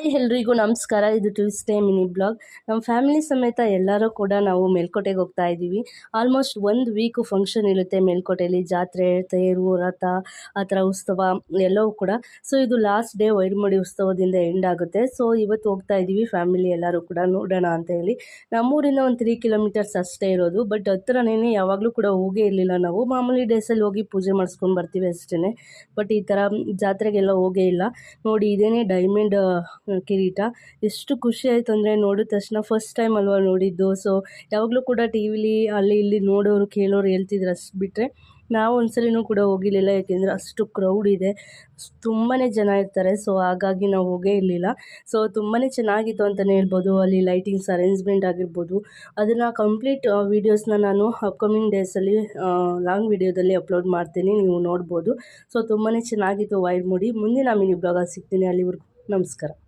Hi ಎಲ್ರಿಗೂ ನಮಸ್ಕಾರ. ಇದು ಟ್ಯೂಸ್ಡೇ ಮಿನಿ ಬ್ಲಾಗ್ ನಮ್ಮ ಫ್ಯಾಮಿಲಿ ಸಮೇತ ಎಲ್ಲರೂ ಕೂಡ ನಾವು ಮೇಲ್ಕೋಟೆಗೆ ಹೋಗ್ತಾ ಇದ್ದೀವಿ. ಆಲ್ಮೋಸ್ಟ್ ಒಂದು ವೀಕು ಫಂಕ್ಷನ್ ಇರುತ್ತೆ ಮೇಲ್ಕೋಟೆಯಲ್ಲಿ ಜಾತ್ರೆ, ತೇರು, ರಥ, ಆ ಥರ ಉತ್ಸವ ಎಲ್ಲವೂ ಕೂಡ. ಸೊ ಇದು ಲಾಸ್ಟ್ ಡೇ ವೈರ್ಮುಡಿ ಉತ್ಸವದಿಂದ ಎಂಡ್ ಆಗುತ್ತೆ. ಸೊ ಇವತ್ತು ಹೋಗ್ತಾ ಇದ್ದೀವಿ ಫ್ಯಾಮಿಲಿ ಎಲ್ಲರೂ ಕೂಡ ನೋಡೋಣ ಅಂತ ಹೇಳಿ. ನಮ್ಮೂರಿಂದ ಒಂದು ತ್ರೀ ಕಿಲೋಮೀಟರ್ಸ್ ಅಷ್ಟೇ ಇರೋದು. ಬಟ್ ಹತ್ರನೇ ಯಾವಾಗಲೂ ಕೂಡ ಹೋಗೇ ಇರಲಿಲ್ಲ ನಾವು. ಮಾಮೂಲಿ ಡೇಸಲ್ಲಿ ಹೋಗಿ ಪೂಜೆ ಮಾಡಿಸ್ಕೊಂಡು ಬರ್ತೀವಿ ಅಷ್ಟೇ ಬಟ್ ಈ ಥರ ಜಾತ್ರೆಗೆಲ್ಲ ಹೋಗೇ ಇಲ್ಲ. ನೋಡಿ, ಇದೇನೇ ಡೈಮಂಡ್ ಕಿರೀಟ. ಎಷ್ಟು ಖುಷಿ ಆಯಿತು ಅಂದರೆ ನೋಡಿದ ತಕ್ಷಣ ಫಸ್ಟ್ ಟೈಮ್ ಅಲ್ವಾ ನೋಡಿದ್ದು. ಸೊ ಯಾವಾಗಲೂ ಕೂಡ ಟಿ ವಿಲಿ ಅಲ್ಲಿ ಇಲ್ಲಿ ನೋಡೋರು, ಕೇಳೋರು ಹೇಳ್ತಿದ್ರು ಅಷ್ಟು ಬಿಟ್ಟರೆ ನಾವು ಒಂದ್ಸಲಿನೂ ಕೂಡ ಹೋಗಿರಲಿಲ್ಲ. ಯಾಕೆಂದರೆ ಅಷ್ಟು ಕ್ರೌಡ್ ಇದೆ. ತುಂಬಾ ಜನ ಇರ್ತಾರೆ. ಸೊ ಹಾಗಾಗಿ ನಾವು ಹೋಗೇ ಇರಲಿಲ್ಲ. ಸೊ ತುಂಬಾ ಚೆನ್ನಾಗಿತ್ತು ಅಂತಲೇ ಹೇಳ್ಬೋದು. ಅಲ್ಲಿ ಲೈಟಿಂಗ್ಸ್ ಅರೇಂಜ್ಮೆಂಟ್ ಆಗಿರ್ಬೋದು. ಅದನ್ನು ಕಂಪ್ಲೀಟ್ ವೀಡಿಯೋಸ್ನ ನಾನು ಅಪ್ಕಮಿಂಗ್ ಡೇಸಲ್ಲಿ ಲಾಂಗ್ ವೀಡಿಯೋದಲ್ಲಿ ಅಪ್ಲೋಡ್ ಮಾಡ್ತೀನಿ. ನೀವು ನೋಡ್ಬೋದು. ಸೊ ತುಂಬಾ ಚೆನ್ನಾಗಿತ್ತು ವೈರ್ ಮೂಡಿ ಮುಂದಿನ ಮಿನಿ ಬ್ಲಾಗಲ್ಲಿ ಸಿಗ್ತೀನಿ. ಅಲ್ಲಿವರೆಗೂ ನಮಸ್ಕಾರ.